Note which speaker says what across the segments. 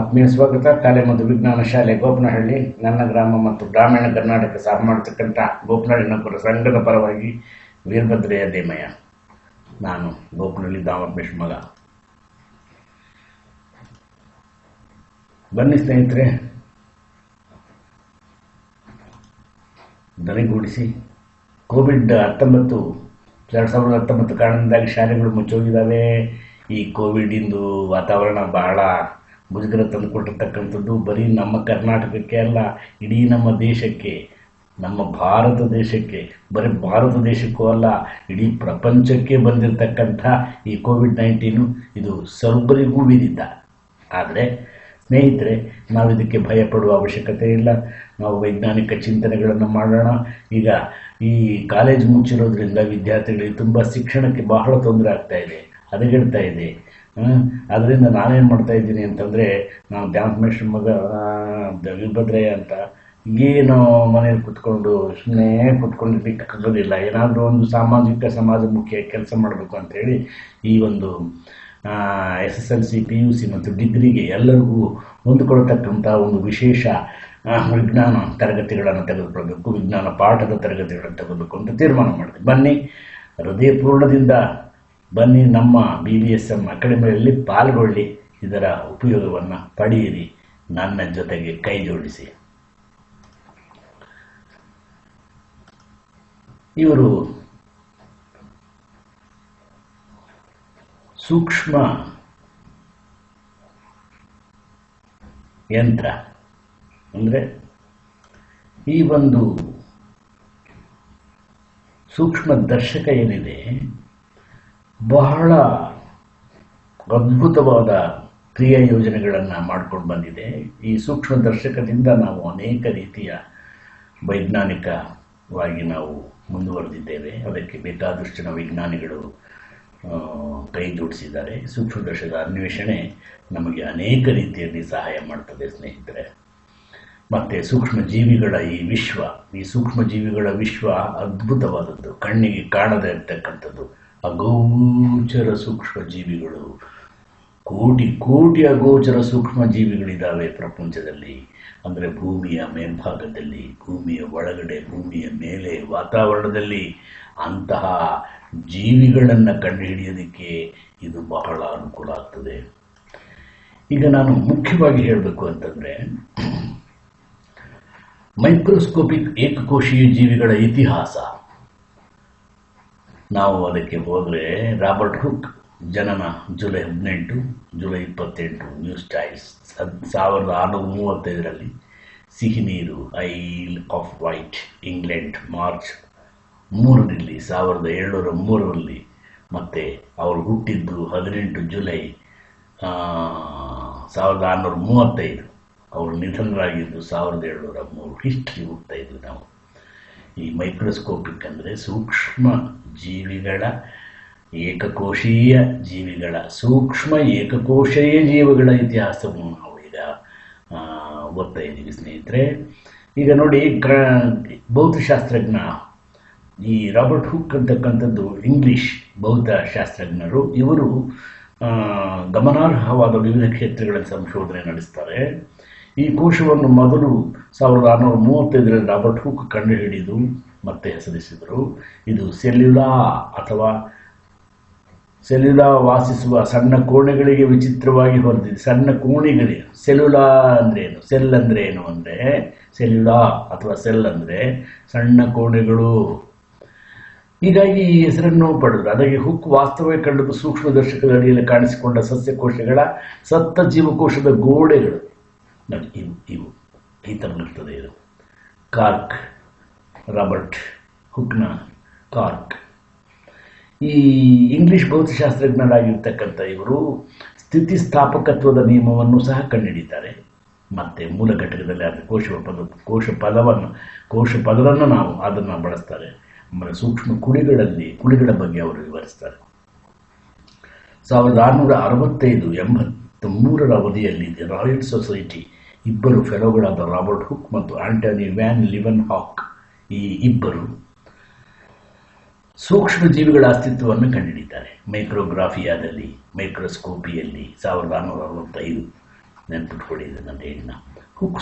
Speaker 1: ಆತ್ಮೀಯ ಸ್ವಾಗತ ಕಲೆ ಮತ್ತು ವಿಜ್ಞಾನ ಶಾಲೆ, ಗೋಪನಹಳ್ಳಿ, ನನ್ನ ಗ್ರಾಮ ಮತ್ತು ಗ್ರಾಮೀಣ ಕರ್ನಾಟಕ ಸಾರು ಮಾಡತಕ್ಕಂಥ ಗೋಪನಹಳ್ಳಿ ನೌಕರ ಸಂಘದ ಪರವಾಗಿ ವೀರಭದ್ರೆಯ ದೇಮಯ್ಯ. ನಾನು ಗೋಪನಹಳ್ಳಿ ದಾಮಪೇಶ್ ಮಗ. ಬನ್ನಿ ಸ್ನೇಹಿತರೆ. ದನಿಗೂಡಿಸಿ. ಕೋವಿಡ್ ಹತ್ತೊಂಬತ್ತು, ಎರಡು ಸಾವಿರದ ಹತ್ತೊಂಬತ್ತು ಕಾರಣದಿಂದಾಗಿ ಶಾಲೆಗಳು ಮುಚ್ಚೋಗಿದ್ದಾವೆ. ಈ ಕೋವಿಡಿಂದು ವಾತಾವರಣ ಬಹಳ ಮುಜುಗರ ತಂದು ಕೊಟ್ಟಿರ್ತಕ್ಕಂಥದ್ದು ಬರೀ ನಮ್ಮ ಕರ್ನಾಟಕಕ್ಕೆ ಅಲ್ಲ, ಇಡೀ ನಮ್ಮ ದೇಶಕ್ಕೆ, ನಮ್ಮ ಭಾರತ ದೇಶಕ್ಕೆ, ಬರೀ ಭಾರತ ದೇಶಕ್ಕೂ ಅಲ್ಲ, ಇಡೀ ಪ್ರಪಂಚಕ್ಕೆ ಬಂದಿರತಕ್ಕಂಥ ಈ ಕೋವಿಡ್ ನೈನ್ಟೀನು ಇದು ಸರ್ವರಿಗೂ ವಿಧಿತ ಆದರೆ ಸ್ನೇಹಿತರೆ, ನಾವು ಇದಕ್ಕೆ ಭಯಪಡುವ ಅವಶ್ಯಕತೆ ಇಲ್ಲ. ನಾವು ವೈಜ್ಞಾನಿಕ ಚಿಂತನೆಗಳನ್ನು ಮಾಡೋಣ. ಈಗ ಈ ಕಾಲೇಜ್ ಮುಚ್ಚಿರೋದ್ರಿಂದ ವಿದ್ಯಾರ್ಥಿಗಳಿಗೆ ತುಂಬ ಶಿಕ್ಷಣಕ್ಕೆ ಬಹಳ ತೊಂದರೆ ಆಗ್ತಾ ಇದೆ. ಹದಗೆಡ್ತಾ ಇದೆ. ಅದರಿಂದ ನಾನೇನು ಮಾಡ್ತಾ ಇದ್ದೀನಿ ಅಂತಂದರೆ ನಾನು ದ್ಯಾಮಮೇಶ್ವರ ಮಗ ಆ, ದ- ವೀರಭದ್ರಯ್ಯ ಅಂತ ಏನು ಮನೇಲಿ ಕುತ್ಕೊಂಡು ಸುಮ್ಮನೆ ಕುತ್ಕೊಂಡಿರ್ಲಿಕ್ಕೆ ಆಗೋದಿಲ್ಲ ಏನಾದರೂ ಒಂದು ಸಾಮಾಜಿಕ ಸಮಾಜಮುಖಿ ಕೆಲಸ ಮಾಡಬೇಕು ಅಂಥೇಳಿ ಈ ಒಂದು S S L C P U C ಮತ್ತು ಡಿಗ್ರಿಗೆ ಎಲ್ಲರಿಗೂ ಹೊಂದಿಕೊಳ್ತಕ್ಕಂಥ ಒಂದು ವಿಶೇಷ ವಿಜ್ಞಾನ ತರಗತಿಗಳನ್ನು ತೆಗೆದುಕೊಳ್ಬೇಕು ವಿಜ್ಞಾನ ಪಾಠದ ತರಗತಿಗಳನ್ನು ತೆಗೆದುಕೊಂಡು ತೀರ್ಮಾನ ಮಾಡಿದೆ ಬನ್ನಿ ಹೃದಯಪೂರ್ಣದಿಂದ ಬನ್ನಿ ನಮ್ಮ ಬಿ ಬಿ ಎಸ್ ಎಂ ಅಕಾಡೆಮಿಯಲ್ಲಿ ಪಾಲ್ಗೊಳ್ಳಿ. ಇದರ ಉಪಯೋಗವನ್ನು ಪಡೆಯಿರಿ. ನನ್ನ ಜೊತೆಗೆ ಕೈ ಜೋಡಿಸಿ. ಇವರು ಸೂಕ್ಷ್ಮ ಯಂತ್ರ ಅಂದರೆ ಈ ಒಂದು ಸೂಕ್ಷ್ಮ ದರ್ಶಕ ಏನಿದೆ ಬಹಳ ಅದ್ಭುತವಾದ ಕ್ರಿಯಾ ಯೋಜನೆಗಳನ್ನು ಮಾಡ್ಕೊಂಡು ಬಂದಿದೆ. ಈ ಸೂಕ್ಷ್ಮ ದರ್ಶಕದಿಂದ ನಾವು ಅನೇಕ ರೀತಿಯ ವೈಜ್ಞಾನಿಕವಾಗಿ ನಾವು ಮುಂದುವರೆದಿದ್ದೇವೆ. ಅದಕ್ಕೆ ಬೇಕಾದಷ್ಟು ಜನ ವಿಜ್ಞಾನಿಗಳು ಕೈ ಜೋಡಿಸಿದ್ದಾರೆ. ಸೂಕ್ಷ್ಮದರ್ಶಕದ ಅನ್ವೇಷಣೆ ನಮಗೆ ಅನೇಕ ರೀತಿಯಲ್ಲಿ ಸಹಾಯ ಮಾಡ್ತದೆ, ಸ್ನೇಹಿತರೆ. ಮತ್ತು ಸೂಕ್ಷ್ಮ ಜೀವಿಗಳ ಈ ವಿಶ್ವ, ಈ ಸೂಕ್ಷ್ಮ ಜೀವಿಗಳ ವಿಶ್ವ ಅದ್ಭುತವಾದದ್ದು. ಕಣ್ಣಿಗೆ ಕಾಣದೇ ಇರ್ತಕ್ಕಂಥದ್ದು. ಅಗೋಚರ ಸೂಕ್ಷ್ಮ ಜೀವಿಗಳು. ಕೋಟಿ ಕೋಟಿ ಅಗೋಚರ ಸೂಕ್ಷ್ಮ ಜೀವಿಗಳಿದ್ದಾವೆ ಪ್ರಪಂಚದಲ್ಲಿ. ಅಂದರೆ ಭೂಮಿಯ ಮೇಲ್ಭಾಗದಲ್ಲಿ, ಭೂಮಿಯ ಒಳಗಡೆ, ಭೂಮಿಯ ಮೇಲೆ, ವಾತಾವರಣದಲ್ಲಿ ಅಂತಹ ಜೀವಿಗಳನ್ನು ಕಂಡುಹಿಡಿಯೋದಕ್ಕೆ ಇದು ಬಹಳ ಅನುಕೂಲ ಆಗ್ತದೆ. ಈಗ ನಾನು ಮುಖ್ಯವಾಗಿ ಹೇಳಬೇಕು ಅಂತಂದರೆ, ಮೈಕ್ರೋಸ್ಕೋಪಿಕ್ ಏಕಕೋಶೀಯ ಜೀವಿಗಳ ಇತಿಹಾಸ. ನಾವು ಅದಕ್ಕೆ ಹೋದರೆ ರಾಬರ್ಟ್ ಹುಕ್, ಜನನ ಜುಲೈ ಹದಿನೆಂಟು, ಜುಲೈ ಇಪ್ಪತ್ತೆಂಟು ನ್ಯೂಸ್ ಸ್ಟೈಲ್ಸ್ ಹದ್, ಸಾವಿರದ ಆರುನೂರ ಮೂವತ್ತೈದರಲ್ಲಿ ಸಿಹಿನೀರು Isle of Wight, England, March ಮೂರರಲ್ಲಿ, ಸಾವಿರದ ಏಳ್ನೂರ ಮೂರರಲ್ಲಿ ಮತ್ತು ಅವರು ಹುಟ್ಟಿದ್ದು ಹದಿನೆಂಟು ಜುಲೈ ಸಾವಿರದ ಆರುನೂರ ಮೂವತ್ತೈದು. ಅವರು ನಿಧನರಾಗಿದ್ದು ಸಾವಿರದ ಏಳ್ನೂರ ಮೂರು. ಹಿಸ್ಟ್ರಿ ಹುಟ್ಟಿದ್ವಿ ನಾವು. ಈ ಮೈಕ್ರೋಸ್ಕೋಪಿಕ್ ಅಂದರೆ ಸೂಕ್ಷ್ಮ ಜೀವಿಗಳ ಏಕಕೋಶೀಯ ಜೀವಿಗಳ ಸೂಕ್ಷ್ಮ ಏಕಕೋಶೀಯ ಜೀವಿಗಳ ಇತಿಹಾಸವನ್ನು ನಾವು ಈಗ ಓದ್ತಾ ಇದ್ದೀವಿ ಸ್ನೇಹಿತರೆ. ಈಗ ನೋಡಿ ಗ್ರ ಭೌತಶಾಸ್ತ್ರಜ್ಞ ಈ ರಾಬರ್ಟ್ ಹುಕ್ ಅಂತಕ್ಕಂಥದ್ದು ಇಂಗ್ಲಿಷ್ ಭೌತಶಾಸ್ತ್ರಜ್ಞರು. ಇವರು ಗಮನಾರ್ಹವಾದ ವಿವಿಧ ಕ್ಷೇತ್ರಗಳಲ್ಲಿ ಸಂಶೋಧನೆ ನಡೆಸ್ತಾರೆ. ಈ ಕೋಶವನ್ನು ಮೊದಲು ಸಾವಿರದ ಆರುನೂರ ಮೂವತ್ತೈದರಲ್ಲಿ ರಾಬರ್ಟ್ ಹುಕ್ ಕಂಡುಹಿಡಿದು ಮತ್ತೆ ಹೆಸರಿಸಿದರು. ಇದು ಸೆಲ್ಯುಲಾ ಅಥವಾ ಸೆಲ್ಯುಲಾ ವಾಸಿಸುವ ಸಣ್ಣ ಕೋಣೆಗಳಿಗೆ ವಿಚಿತ್ರವಾಗಿ ಹೊಂದಿದೆ ಸಣ್ಣ ಕೋಣೆಗಳಿಗೆ ಸೆಲ್ಯುಲಾ ಅಂದ್ರೆ ಏನು? ಸೆಲ್ ಅಂದ್ರೆ ಏನು ಅಂದರೆ, ಸೆಲ್ಯುಲಾ ಅಥವಾ ಸೆಲ್ ಅಂದರೆ ಸಣ್ಣ ಕೋಣೆಗಳು. ಹೀಗಾಗಿ ಈ ಹೆಸರನ್ನು ಪಡೆದರು. ಅದಕ್ಕೆ ಹುಕ್ ವಾಸ್ತವವಾಗಿ ಕಂಡದ್ದು ಸೂಕ್ಷ್ಮದರ್ಶಕದ ಅಡಿಯಲ್ಲಿ ಕಾಣಿಸಿಕೊಂಡ ಸಸ್ಯಕೋಶಗಳ ಸತ್ತ ಜೀವಕೋಶದ ಗೋಡೆಗಳು. ಈ ಇರ್ತದೆ ಇದು. ಕಾರ್ಕ್, ರಾಬರ್ಟ್ ಹುಕ್ನ ಕಾರ್ಕ್. ಈ ಇಂಗ್ಲಿಷ್ ಭೌತಶಾಸ್ತ್ರಜ್ಞರಾಗಿರ್ತಕ್ಕಂಥ ಇವರು ಸ್ಥಿತಿಸ್ಥಾಪಕತ್ವದ ನಿಯಮವನ್ನು ಸಹ ಕಂಡುಹಿಡಿತಾರೆ. ಮತ್ತು ಮೂಲ ಘಟಕದಲ್ಲಿ ಅದು ಕೋಶ ಪದ ಕೋಶ ಪದವನ್ನು ಕೋಶ ಪದವನ್ನು ನಾವು ಅದನ್ನು ಬಳಸ್ತಾರೆ. ಆಮೇಲೆ ಸೂಕ್ಷ್ಮ ಕುಳಿಗಳಲ್ಲಿ, ಕುಳಿಗಳ ಬಗ್ಗೆ ಅವರು ವಿವರಿಸ್ತಾರೆ. ಸಾವಿರದ ಆರುನೂರ ಅರವತ್ತೈದು ಎಂಬತ್ತ ಮೂರರ ಅವಧಿಯಲ್ಲಿ ದಿ ರಾಯಲ್ ಸೊಸೈಟಿ ಇಬ್ಬರು ಫೆಲೋಗಳಾದ ರಾಬರ್ಟ್ ಹುಕ್ ಮತ್ತು ಆಂಟನಿ ವ್ಯಾನ್ ಲಿವನ್ ಹಾಕ್ ಈ ಇಬ್ಬರು ಸೂಕ್ಷ್ಮ ಜೀವಿಗಳ ಅಸ್ತಿತ್ವವನ್ನು ಕಂಡುಹಿಡಿತಾರೆ ಮೈಕ್ರೋಗ್ರಾಫಿಯಾದಲ್ಲಿ, ಮೈಕ್ರೋಸ್ಕೋಪಿಯಲ್ಲಿ ಸಾವಿರದ ನಾನ್ನೂರ ಅರವತ್ತೈದು ನೆನ್ಪಿಟ್ಕೊಳ್ಳಿ ಇದನ್ನು ಹೇಳಿನ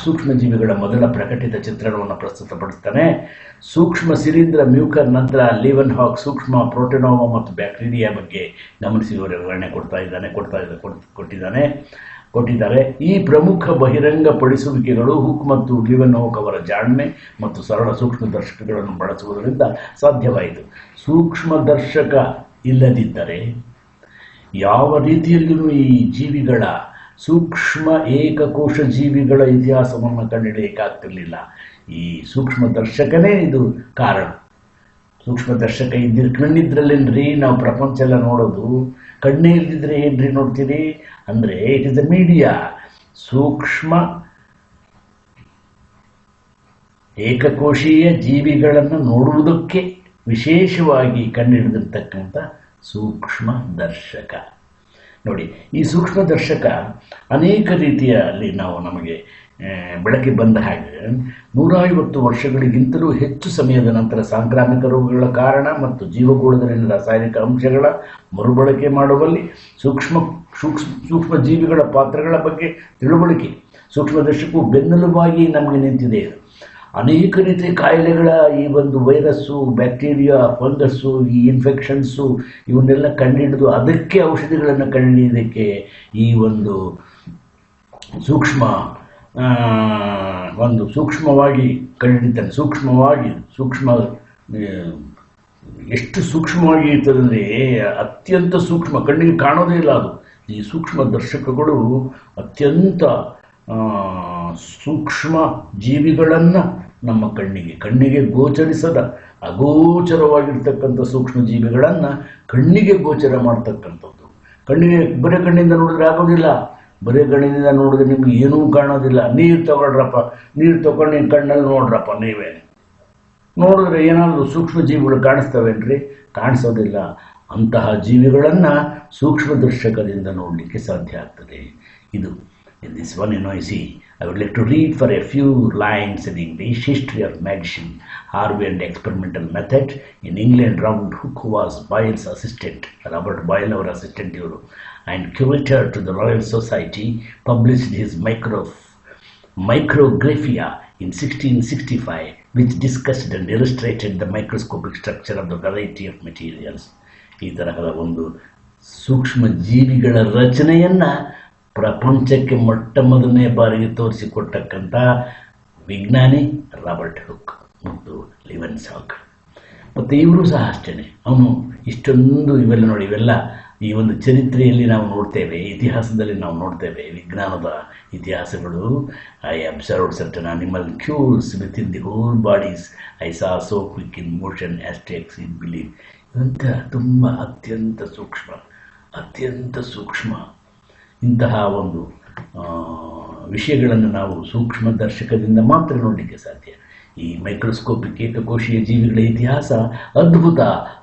Speaker 1: ಸೂಕ್ಷ್ಮಜೀವಿಗಳ ಮೊದಲ ಪ್ರಕಟಿತ ಚಿತ್ರಣವನ್ನು ಪ್ರಸ್ತುತಪಡಿಸ್ತಾನೆ. ಸೂಕ್ಷ್ಮ ಸಿರಿಂದ್ರ ಮ್ಯೂಕರ್ ನಂತರ, ಲಿವನ್ ಹಾಕ್, ಸೂಕ್ಷ್ಮ ಪ್ರೋಟೋನೋವಾ ಮತ್ತು ಬ್ಯಾಕ್ಟೀರಿಯಾ ಬಗ್ಗೆ ಗಮನಿಸಿ ವಿವರಣೆ ಕೊಡ್ತಾ ಇದ್ದಾನೆ, ಕೊಡ್ತಾ ಇದ್ದ ಕೊಟ್ಟಿದ್ದಾನೆ, ಕೊಟ್ಟಿದ್ದಾರೆ. ಈ ಪ್ರಮುಖ ಬಹಿರಂಗಪಡಿಸುವಿಕೆಗಳು ಹುಕ್ ಮತ್ತು ಲಿವನ್ ಹೋಕ್ ಅವರ ಜಾಣ್ಮೆ ಮತ್ತು ಸರಳ ಸೂಕ್ಷ್ಮ ದರ್ಶಕಗಳನ್ನು ಬಳಸುವುದರಿಂದ ಸಾಧ್ಯವಾಯಿತು. ಸೂಕ್ಷ್ಮ ದರ್ಶಕ ಇಲ್ಲದಿದ್ದರೆ ಯಾವ ರೀತಿಯಲ್ಲಿಯೂ ಈ ಜೀವಿಗಳ ಸೂಕ್ಷ್ಮ ಏಕಕೋಶ ಜೀವಿಗಳ ಇತಿಹಾಸವನ್ನು ಕಂಡುಹಿಡಿಯಲಿಕ್ಕಾಗ್ತಿರ್ಲಿಲ್ಲ ಈ ಸೂಕ್ಷ್ಮ ದರ್ಶಕನೇ ಇದು ಕಾರಣ. ಸೂಕ್ಷ್ಮ ದರ್ಶಕ ಇದ್ದಿರ್ ಕಣ್ಣಿದ್ರಲ್ಲೇನ್ರಿ? ನಾವು ಪ್ರಪಂಚ ಎಲ್ಲ ನೋಡೋದು. ಕಣ್ಣೇ ಇಲ್ದಿದ್ರೆ ಏನ್ರಿ ನೋಡ್ತೀರಿ? ಅಂದರೆ ಇಟ್ ಇಸ್ ಅ ಮೀಡಿಯಾ ಸೂಕ್ಷ್ಮ ಏಕಕೋಶೀಯ ಜೀವಿಗಳನ್ನು ನೋಡುವುದಕ್ಕೆ ವಿಶೇಷವಾಗಿ ಕಂಡುಹಿಡಿದಿರ್ತಕ್ಕಂಥ ಸೂಕ್ಷ್ಮ ದರ್ಶಕ. ನೋಡಿ, ಈ ಸೂಕ್ಷ್ಮ ದರ್ಶಕ ಅನೇಕ ರೀತಿಯಲ್ಲಿ ನಾವು ನಮಗೆ ಬೆಳಕಿ ಬಂದ ಹಾಗೆ, ನೂರೈವತ್ತು ವರ್ಷಗಳಿಗಿಂತಲೂ ಹೆಚ್ಚು ಸಮಯದ ನಂತರ ಸಾಂಕ್ರಾಮಿಕ ರೋಗಗಳ ಕಾರಣ ಮತ್ತು ಜೀವಗೋಳದಲ್ಲಿನ ರಾಸಾಯನಿಕ ಅಂಶಗಳ ಮರುಬಳಕೆ ಮಾಡುವಲ್ಲಿ ಸೂಕ್ಷ್ಮ ಸೂಕ್ಷ್ಮ ಸೂಕ್ಷ್ಮ ಜೀವಿಗಳ ಪಾತ್ರಗಳ ಬಗ್ಗೆ ತಿಳುವಳಿಕೆ. ಸೂಕ್ಷ್ಮದರ್ಶಕವು ಬೆನ್ನೆಲುಬಾಗಿ ನಮಗೆ ನಿಂತಿದೆ. ಅನೇಕ ರೀತಿಯ ಕಾಯಿಲೆಗಳ ಈ ಒಂದು ವೈರಸ್ಸು, ಬ್ಯಾಕ್ಟೀರಿಯಾ, ಫಂಗಸ್ಸು, ಈ ಇನ್ಫೆಕ್ಷನ್ಸು ಇವನ್ನೆಲ್ಲ ಕಂಡುಹಿಡಿದು ಅದಕ್ಕೆ ಔಷಧಿಗಳನ್ನು ಕಂಡುಹಿಡಿಯೋದಕ್ಕೆ ಈ ಒಂದು ಸೂಕ್ಷ್ಮ ಒಂದು ಸೂಕ್ಷ್ಮವಾಗಿ ಕಂಡುಹಿಡಿತಾನೆ ಸೂಕ್ಷ್ಮವಾಗಿ, ಸೂಕ್ಷ್ಮ ಎಷ್ಟು ಸೂಕ್ಷ್ಮವಾಗಿ ಇರ್ತದಂದರೆ ಅತ್ಯಂತ ಸೂಕ್ಷ್ಮ, ಕಣ್ಣಿಗೆ ಕಾಣೋದೇ ಇಲ್ಲ ಅದು. ಈ ಸೂಕ್ಷ್ಮ ದರ್ಶಕಗಳು ಅತ್ಯಂತ ಸೂಕ್ಷ್ಮ ಜೀವಿಗಳನ್ನು ನಮ್ಮ ಕಣ್ಣಿಗೆ. ಕಣ್ಣಿಗೆ ಗೋಚರಿಸದ ಅಗೋಚರವಾಗಿರ್ತಕ್ಕಂಥ ಸೂಕ್ಷ್ಮ ಜೀವಿಗಳನ್ನು ಕಣ್ಣಿಗೆ ಗೋಚರ ಮಾಡ್ತಕ್ಕಂಥದ್ದು. ಕಣ್ಣಿಗೆ ಬರೀ ಕಣ್ಣಿಂದ ನೋಡಿದ್ರೆ ಆಗೋದಿಲ್ಲ. ಬರೀ ಕಣ್ಣಿನಿಂದ ನೋಡಿದ್ರೆ ನಿಮ್ಗೆ ಏನೂ ಕಾಣೋದಿಲ್ಲ. ನೀರು ತಗೊಳ್ರಪ್ಪ. ನೀರು ತಗೊಂಡು ನಿಮ್ಮ ಕಣ್ಣಲ್ಲಿ ನೋಡ್ರಪ್ಪ ನೀವೇ. ನೋಡಿದ್ರೆ ಏನಾದರೂ ಸೂಕ್ಷ್ಮ ಜೀವಿಗಳು ಕಾಣಿಸ್ತವೇನ್ರಿ? ಕಾಣಿಸೋದಿಲ್ಲ. ಅಂತಹ ಜೀವಿಗಳನ್ನು ಸೂಕ್ಷ್ಮ ದರ್ಶಕದಿಂದ ನೋಡಲಿಕ್ಕೆ ಸಾಧ್ಯ ಆಗ್ತದೆ. ಇದು. This one you I see I would like to read for a few lines in English history of medicine Harvey and experimental method in England Robert Hooke was Boyle's assistant Robert Boyle our assistant ಇವರು and curator to the Royal Society published his micro Micrographia in 1665, which discussed and illustrated the microscopic structure of the variety of materials. ಈ ತರಹದ ಒಂದು ಸೂಕ್ಷ್ಮ ಜೀವಿಗಳ ರಚನೆಯನ್ನು ಪ್ರಪಂಚಕ್ಕೆ ಮೊಟ್ಟ ಮೊದಲನೇ ಬಾರಿಗೆ ತೋರಿಸಿಕೊಟ್ಟಕ್ಕಂಥ ವಿಜ್ಞಾನಿ ರಾಬರ್ಟ್ ಹುಕ್ ಮತ್ತು ಲಿವನ್ ಸಾಕ್ ಮತ್ತು ಇವರು ಸಹ ಅಷ್ಟೇ ಅವನು ಇಷ್ಟೊಂದು ಇವೆಲ್ಲ ನೋಡಿ, ಇವೆಲ್ಲ ಈ ಒಂದು ಚರಿತ್ರೆಯಲ್ಲಿ ನಾವು ನೋಡ್ತೇವೆ, ಇತಿಹಾಸದಲ್ಲಿ ನಾವು ನೋಡ್ತೇವೆ, ವಿಜ್ಞಾನದ ಇತಿಹಾಸಗಳು. I observe certain animalcules within the whole bodies I saw so quick in motion ಆಸ್ಟೆಕ್ಸ್ in believe ಇವಂತ ತುಂಬ ಅತ್ಯಂತ ಸೂಕ್ಷ್ಮ ಅತ್ಯಂತ ಸೂಕ್ಷ್ಮ ಇಂತಹ ಒಂದು ವಿಷಯಗಳನ್ನು ನಾವು ಸೂಕ್ಷ್ಮ ದರ್ಶಕದಿಂದ ಮಾತ್ರ ನೋಡಲಿಕ್ಕೆ ಸಾಧ್ಯ. ಈ ಮೈಕ್ರೋಸ್ಕೋಪಿಕ್ ಏಕಕೋಶೀಯ ಜೀವಿಗಳ ಇತಿಹಾಸ ಅದ್ಭುತ,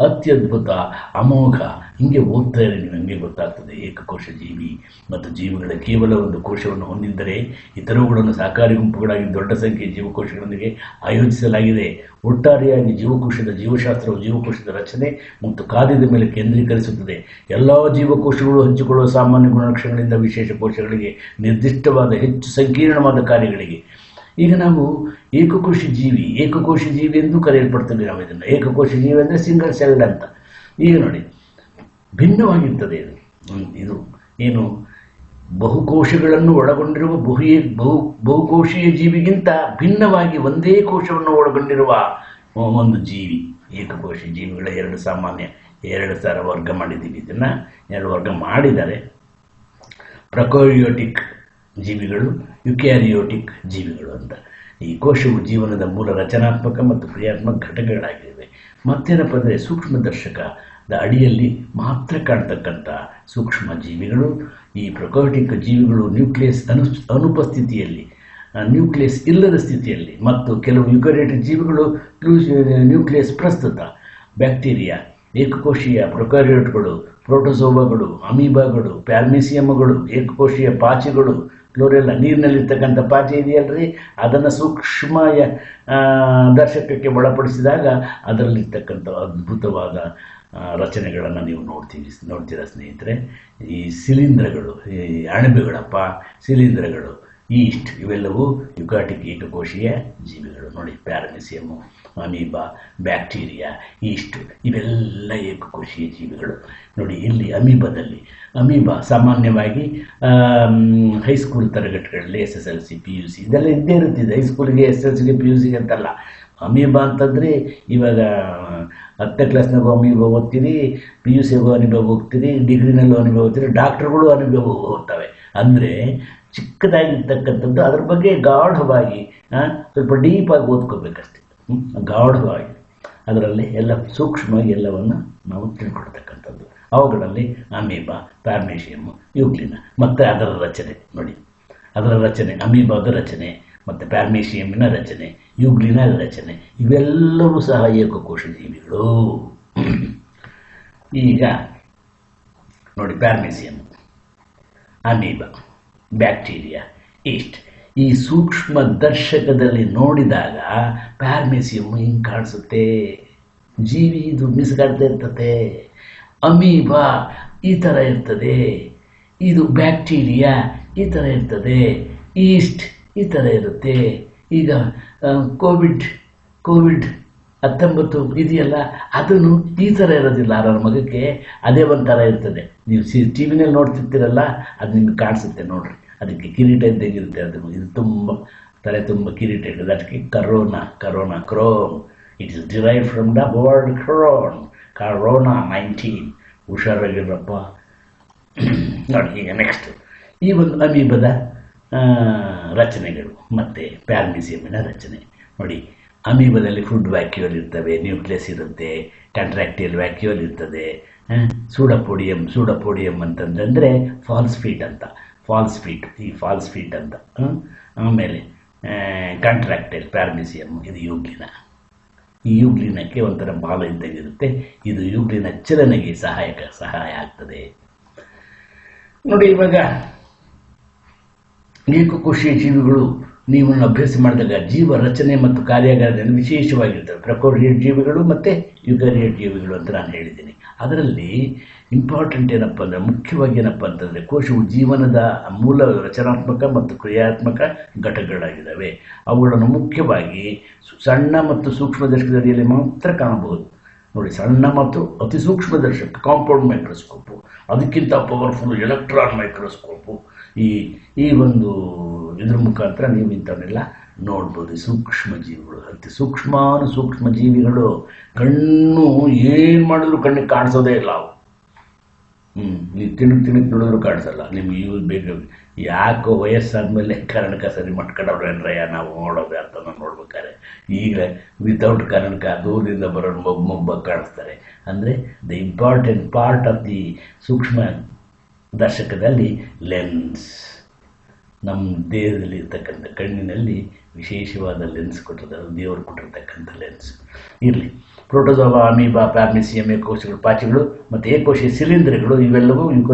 Speaker 1: ಅತ್ಯದ್ಭುತ, ಅಮೋಘ. ಹೀಗೆ ಓದ್ತಾ ಇರಿ ನೀವು ಹಂಗೆ ಗೊತ್ತಾಗ್ತದೆ. ಏಕಕೋಶ ಜೀವಿ ಮತ್ತು ಜೀವಿಗಳ ಕೇವಲ ಒಂದು ಕೋಶವನ್ನು ಹೊಂದಿದ್ದರೆ ಇತರವುಗಳನ್ನು ಸಹಕಾರಿ ಗುಂಪುಗಳಾಗಿ ದೊಡ್ಡ ಸಂಖ್ಯೆಯ ಜೀವಕೋಶಗಳೊಂದಿಗೆ ಆಯೋಜಿಸಲಾಗಿದೆ. ಒಟ್ಟಾರೆಯಾಗಿ ಜೀವಕೋಶದ ಜೀವಶಾಸ್ತ್ರವು ಜೀವಕೋಶದ ರಚನೆ ಮತ್ತು ಕಾರ್ಯದ ಮೇಲೆ ಕೇಂದ್ರೀಕರಿಸುತ್ತದೆ. ಎಲ್ಲ ಜೀವಕೋಶಗಳು ಹಂಚಿಕೊಳ್ಳುವ ಸಾಮಾನ್ಯ ಗುಣಲಕ್ಷಣಗಳಿಂದ ವಿಶೇಷ ಕೋಶಗಳಿಗೆ ನಿರ್ದಿಷ್ಟವಾದ ಹೆಚ್ಚು ಸಂಕೀರ್ಣವಾದ ಕಾರ್ಯಗಳಿಗೆ ಈಗ ನಾವು ಏಕಕೋಶ ಜೀವಿ ಏಕಕೋಶ ಜೀವಿ ಎಂದು ಕರೆಯಲ್ಪಡ್ತೇವೆ ನಾವು ಇದನ್ನು. ಏಕಕೋಶ ಜೀವಿ ಅಂದರೆ ಸಿಂಗಲ್ ಸೆಲ್ಡ್ ಅಂತ. ಈಗ ನೋಡಿ, ಭಿನ್ನವಾಗಿರ್ತದೆ ಇದು. ಇದು ಏನು ಬಹುಕೋಶಗಳನ್ನು ಒಳಗೊಂಡಿರುವ ಬಹು ಬಹು, ಬಹುಕೋಶೀಯ ಜೀವಿಗಿಂತ ಭಿನ್ನವಾಗಿ ಒಂದೇ ಕೋಶವನ್ನು ಒಳಗೊಂಡಿರುವ ಒಂದು ಜೀವಿ. ಏಕಕೋಶ ಜೀವಿಗಳ ಎರಡು ಸಾಮಾನ್ಯ, ಎರಡು ಥರ ವರ್ಗ ಮಾಡಿದ್ದೀವಿ. ಇದನ್ನು ಎರಡು ವರ್ಗ ಮಾಡಿದ್ದಾರೆ. ಪ್ರಕೋರಿಯೋಟಿಕ್ ಜೀವಿಗಳು, ಯುಕ್ಯಾರಿಯೋಟಿಕ್ ಜೀವಿಗಳು ಅಂತ. ಈ ಕೋಶವು ಜೀವನದ ಮೂಲ ರಚನಾತ್ಮಕ ಮತ್ತು ಕ್ರಿಯಾತ್ಮಕ ಘಟಕಗಳಾಗಿವೆ. ಮತ್ತೇನಪ್ಪ ಅಂದರೆ ಸೂಕ್ಷ್ಮದರ್ಶಕದ ಅಡಿಯಲ್ಲಿ ಮಾತ್ರ ಕಾಣ್ತಕ್ಕಂಥ ಸೂಕ್ಷ್ಮ ಜೀವಿಗಳು, ಈ ಪ್ರೊಕೋಟಿಕ್ ಜೀವಿಗಳು ನ್ಯೂಕ್ಲಿಯಸ್ ಅನು, ಅನುಪಸ್ಥಿತಿಯಲ್ಲಿ ನ್ಯೂಕ್ಲಿಯಸ್ ಇಲ್ಲದ ಸ್ಥಿತಿಯಲ್ಲಿ ಮತ್ತು ಕೆಲವು ಯುಕರೇಟಿಕ್ ಜೀವಿಗಳು ನ್ಯೂಕ್ಲಿಯಸ್ ಪ್ರಸ್ತುತ ಬ್ಯಾಕ್ಟೀರಿಯಾ, ಏಕಕೋಶೀಯ ಪ್ರೊಕಾರಿಯೋಟ್ಗಳು, ಪ್ರೋಟೋಸೋವಾಗಳು, ಅಮೀಬಾಗಳು ಪ್ಯಾಲ್ಮಿಸಿಯಮ್ಗಳು ಏಕಕೋಶೀಯ ಪಾಚಿಗಳು ಕ್ಲೋರೆಲ್ಲ ನೀರಿನಲ್ಲಿರ್ತಕ್ಕಂಥ ಪಾಚಿ ಇದೆಯಲ್ರಿ? ಅದನ್ನು ಸೂಕ್ಷ್ಮ ದರ್ಶಕಕ್ಕೆ ಒಳಪಡಿಸಿದಾಗ ಅದರಲ್ಲಿರ್ತಕ್ಕಂಥ ಅದ್ಭುತವಾದ ರಚನೆಗಳನ್ನು ನೀವು ನೋಡ್ತೀವಿ, ನೋಡ್ತೀರ ಸ್ನೇಹಿತರೆ? ಈ ಶಿಲೀಂಧ್ರಗಳು ಈ ಅಣಬೆಗಳಪ್ಪ ಶಿಲೀಂಧ್ರಗಳು ಈಸ್ಟ್ ಇವೆಲ್ಲವೂ ಯುಕಾಟಿಕ್ ಏಕಕೋಶೀಯ ಜೀವಿಗಳು. ನೋಡಿ ಪ್ಯಾರಮಿಸಿಯಮು ಅಮೀಬಾ, ಬ್ಯಾಕ್ಟೀರಿಯಾ, ಈಸ್ಟ್ ಇವೆಲ್ಲ ಏಕಕೋಶೀಯ ಜೀವಿಗಳು. ನೋಡಿ, ಇಲ್ಲಿ ಅಮೀಬಾದಲ್ಲಿ, ಅಮೀಬಾ ಸಾಮಾನ್ಯವಾಗಿ ಹೈಸ್ಕೂಲ್ ತರಗತಿಗಳಲ್ಲಿ S S L C P U C ಇದೆಲ್ಲ ಇದ್ದೇ ಇರುತ್ತಿದೆ. ಹೈಸ್ಕೂಲಿಗೆ ಎಸ್ ಎಲ್ ಸಿಗೆ ಪಿ ಯು ಸಿಗೆ ಅಂತಲ್ಲ. ಅಮೀಬಾ ಅಂತಂದರೆ ಇವಾಗ, ಹತ್ತನೇ ಕ್ಲಾಸ್ನಾಗೂ ಅಮೀಬಾ ಓದ್ತೀರಿ ಪಿ ಯು ಸಿಗೂ ಅನುಭವ ಹೋಗ್ತೀರಿ ಡಿಗ್ರಿನಲ್ಲೂ ಅನುಭವ ಹೋಗ್ತೀರಿ ಡಾಕ್ಟ್ರುಗಳು ಅನುಭವ ಹೋಗ್ತವೆ. ಅಂದರೆ ಚಿಕ್ಕದಾಗಿರ್ತಕ್ಕಂಥದ್ದು, ಅದ್ರ ಬಗ್ಗೆ ಗಾಢವಾಗಿ ಸ್ವಲ್ಪ ಡೀಪಾಗಿ ಓದ್ಕೋಬೇಕಷ್ಟೆ? ಗಾಢವಾಗಿ. ಅದರಲ್ಲಿ ಎಲ್ಲ ಸೂಕ್ಷ್ಮವಾಗಿ ಎಲ್ಲವನ್ನು ನಾವು ತಿಳ್ಕೊಳ್ತಕ್ಕಂಥದ್ದು. ಅವುಗಳಲ್ಲಿ ಅಮೀಬಾ ಪ್ಯಾರ್ಮೇಶಿಯಮ್ ಯುಗ್ಲಿನ ಮತ್ತು ಅದರ ರಚನೆ ನೋಡಿ. ಅದರ ರಚನೆ, ಅಮೀಬಾದ ರಚನೆ, ಮತ್ತು ಪ್ಯಾರ್ಮೇಷಿಯಮ್ಮಿನ ರಚನೆ ಯುಗ್ಲಿನ ರಚನೆ, ಇವೆಲ್ಲವೂ ಸಹ ಏಕಕೋಶ ಜೀವಿಗಳು ಈಗ ನೋಡಿ ಪ್ಯಾರ್ಮೇಸಿಯಮ್ ಅಮೀಬಾ. ಬ್ಯಾಕ್ಟೀರಿಯಾ. ಈಸ್ಟ್ ಈ ಸೂಕ್ಷ್ಮ ದರ್ಶಕದಲ್ಲಿ ನೋಡಿದಾಗ ಪ್ಯಾರ್ಮೇಸಿಯಂ ಹಿಂಗೆ ಕಾಣಿಸುತ್ತೆ. ಜೀವಿ ಇದು ಮಿಸ್ಗಾಡ್ತಾ ಇರ್ತದೆ ಅಮೀಬಾ ಈ ಥರ ಇರ್ತದೆ. ಇದು ಬ್ಯಾಕ್ಟೀರಿಯಾ ಈ ಥರ ಇರ್ತದೆ. ಈಸ್ಟ್ ಈ ಥರ ಇರುತ್ತೆ. ಈಗ ಕೋವಿಡ್ ಕೋವಿಡ್ ಹತ್ತೊಂಬತ್ತು ಇದೆಯಲ್ಲ ಅದನ್ನು ಈ ಥರ ಇರೋದಿಲ್ಲ. ಅವರ ಮಗಕ್ಕೆ ಅದೇ ಒಂಥರ ಇರ್ತದೆ. ನೀವು ಸಿ ಟಿ ವಿನಲ್ಲಿ ನೋಡ್ತಿರ್ತೀರಲ್ಲ, ಅದು ನಿಮ್ಗೆ ಕಾಣಿಸುತ್ತೆ ನೋಡ್ರಿ. ಅದಕ್ಕೆ ಕಿರೀಟ ಇದ್ದಂಗಿರುತ್ತೆ ಅದು. ಇದು ತುಂಬ, ತಲೆ ತುಂಬ ಕಿರೀಟ ಅದಕ್ಕೆ corona corona crown. It is derive from the world crown corona nineteen ಹುಷಾರಾಗಿರಪ್ಪ ನೋಡಿ, ಈಗ ನೆಕ್ಸ್ಟ್ ಈ ಒಂದು ಅಮೀಬದ ರಚನೆಗಳು ಮತ್ತು ಪ್ಯಾರ್ಮಿಸಿಯಮಿನ ರಚನೆ. ನೋಡಿ ಅಮೀಬದಲ್ಲಿ ಫುಡ್ ವ್ಯಾಕ್ಯೂಲ್ ಇರ್ತವೆ ನ್ಯೂಕ್ಲಿಯಸ್ ಇರುತ್ತೆ ಕಂಟ್ರಾಕ್ಟಿಯಲ್ ವ್ಯಾಕ್ಯೂಲ್ ಇರ್ತದೆ ಸೂಡಪೋಡಿಯಂ ಸೂಡಪೋಡಿಯಂ ಅಂತಂದರೆ ಫಾಲ್ಸ್ ಫೀಟ್ ಅಂತ ಫಾಲ್ಸ್ ಫೀಟ್ ಈ ಫಾಲ್ಸ್ ಫೀಟ್ ಅಂತ? ಆಮೇಲೆ ಕಾಂಟ್ರಾಕ್ಟೈಲ್ ಪ್ಯಾರ್ಮಿಸಿಯಮ್ ಇದು ಯೂಗ್ಲಿನ. ಈ ಯೂಗ್ಲಿನಕ್ಕೆ ಒಂಥರ ಬಾಲ ಇದ್ದಂಗಿರುತ್ತೆ ಇದು ಯೂಗ್ಲಿನ ಚಲನೆಗೆ ಸಹಾಯಕ, ಸಹಾಯ ಆಗ್ತದೆ. ನೋಡಿ ಇವಾಗ, ಏಕಕೋಶೀಯ ಜೀವಿಗಳು ನೀವು ಅಭ್ಯಾಸ ಮಾಡಿದಾಗ ಜೀವ ರಚನೆ ಮತ್ತು ಕಾರ್ಯಾಗಾರದಲ್ಲಿ ವಿಶೇಷವಾಗಿರ್ತವೆ. ಪ್ರಕೋರಿಯ ಜೀವಿಗಳು ಮತ್ತು ಯುಗರಿಯ ಜೀವಿಗಳು ಅಂತ ನಾನು ಹೇಳಿದ್ದೀನಿ. ಅದರಲ್ಲಿ ಇಂಪಾರ್ಟೆಂಟ್ ಏನಪ್ಪ ಅಂದರೆ ಮುಖ್ಯವಾಗಿ ಏನಪ್ಪ ಅಂತಂದರೆ ಕೋಶವು ಜೀವನದ ಮೂಲ ರಚನಾತ್ಮಕ ಮತ್ತು ಕ್ರಿಯಾತ್ಮಕ ಘಟಕಗಳಾಗಿದ್ದಾವೆ. ಅವುಗಳನ್ನು ಮುಖ್ಯವಾಗಿ ಸಣ್ಣ ಮತ್ತು ಸೂಕ್ಷ್ಮದರ್ಶಕದಲ್ಲಿ ಮಾತ್ರ ಕಾಣಬಹುದು. ನೋಡಿ, ಸಣ್ಣ ಮತ್ತು ಅತಿ ಸೂಕ್ಷ್ಮ ದರ್ಶಕ ಕಾಂಪೌಂಡ್ ಮೈಕ್ರೋಸ್ಕೋಪು ಅದಕ್ಕಿಂತ ಪವರ್ಫುಲ್ ಎಲೆಕ್ಟ್ರಾನ್ ಮೈಕ್ರೋಸ್ಕೋಪು ಈ ಈ ಒಂದು ಇದ್ರ ಮುಖಾಂತರ ನೀವು ಇಂಥವನ್ನೆಲ್ಲ ನೋಡ್ಬೋದು. ಸೂಕ್ಷ್ಮ ಜೀವಿಗಳು ಅತಿ ಸೂಕ್ಷ್ಮಾನು ಸೂಕ್ಷ್ಮ ಜೀವಿಗಳು ಕಣ್ಣು ಏನು ಮಾಡಿದ್ರು ಕಣ್ಣಿಗೆ ಕಾಣಿಸೋದೇ ಇಲ್ಲ ಅವು. ಹ್ಞೂ ನೀವು ತಿಣುಕ್ ತಿಣುಕ್ ನೋಡಿದ್ರು ಕಾಣಿಸಲ್ಲ. ನಿಮ್ಗೆ ಯೂಸ್ ಬೇಕು. ಯಾಕೋ ವಯಸ್ಸಾದ್ಮೇಲೆ ಕಾರಣಕ್ಕೆ ಸರಿ ಮಾಡ್ಕೊಂಡವ್ರು ಏನರಯ್ಯ ನಾವು ನೋಡೋದು ಅಂತ ನಾವು ನೋಡ್ಬೇಕಾದ್ರೆ. ಈಗ ವಿತೌಟ್ ಕರ್ಣಕ ದೂರದಿಂದ ಬರೋ ಮೊಬ್ಬ ಮೊಬ್ಬ ಕಾಣಿಸ್ತಾರೆ. ಅಂದರೆ the important part of the ಸೂಕ್ಷ್ಮ ದರ್ಶಕದಲ್ಲಿ ಲೆನ್ಸ್. ನಮ್ಮ ದೇಹದಲ್ಲಿ ಇರ್ತಕ್ಕಂಥ ಕಣ್ಣಿನಲ್ಲಿ ವಿಶೇಷವಾದ ಲೆನ್ಸ್ ಕೊಟ್ಟಿರ್ತಾರೆ ದೇವರು ಕೊಟ್ಟಿರ್ತಕ್ಕಂಥ ಲೆನ್ಸ್. ಇರಲಿ. ಪ್ರೋಟೋಸೋವಾ ಅಮೀಬಾ ಪ್ಯಾರ್ಮಿಸಿಯಮ್ ಏಕೋಶಗಳು ಪಾಚಿಗಳು, ಮತ್ತು ಏಕೋಶಿ ಶಿಲೀಂಧ್ರಗಳು ಇವೆಲ್ಲವೂ ಇವು